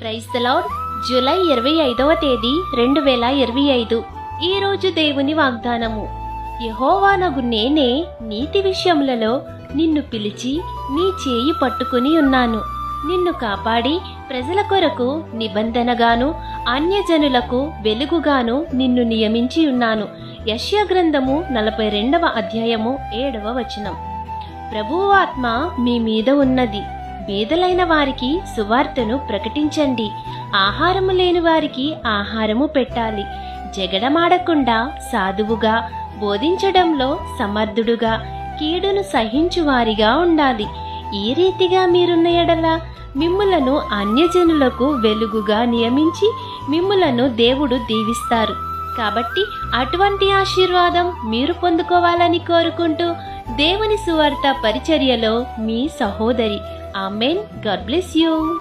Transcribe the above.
Praise lord. July ఇరవై ఐదవ తేదీ రెండు వేల ఇరవై ఐదు. ఈ రోజు దేవుని వాగ్దానము. యహోవానగు నేనే నీతి విషయములలో నిన్ను పిలిచి నీ చేయి పట్టుకుని ఉన్నాను. నిన్ను కాపాడి ప్రజల కొరకు నిబంధనగాను అన్యజనులకు వెలుగుగాను నిన్ను నియమించి ఉన్నాను. యశ్య గ్రంథము నలభై రెండవ అధ్యాయము ఏడవ వచనం. ప్రభువాత్మ మీ మీద ఉన్నది. పేదలైన వారికి సువార్తను ప్రకటించండి. ఆహారము లేని వారికి ఆహారము పెట్టాలి. జగడమాడకుండా సాధువుగా బోధించడంలో సమర్థుడుగా కీడును సహించువారిగా ఉండాలి. ఈ రీతిగా మీరున్న ఎడల మిమ్ములను అన్యజనులకు వెలుగుగా నియమించి మిమ్ములను దేవుడు దీవిస్తారు. కాబట్టి అటువంటి ఆశీర్వాదం మీరు పొందుకోవాలని కోరుకుంటూ దేవుని సువార్త పరిచర్యలో మీ సహోదరి. ఆమెన్. God bless you.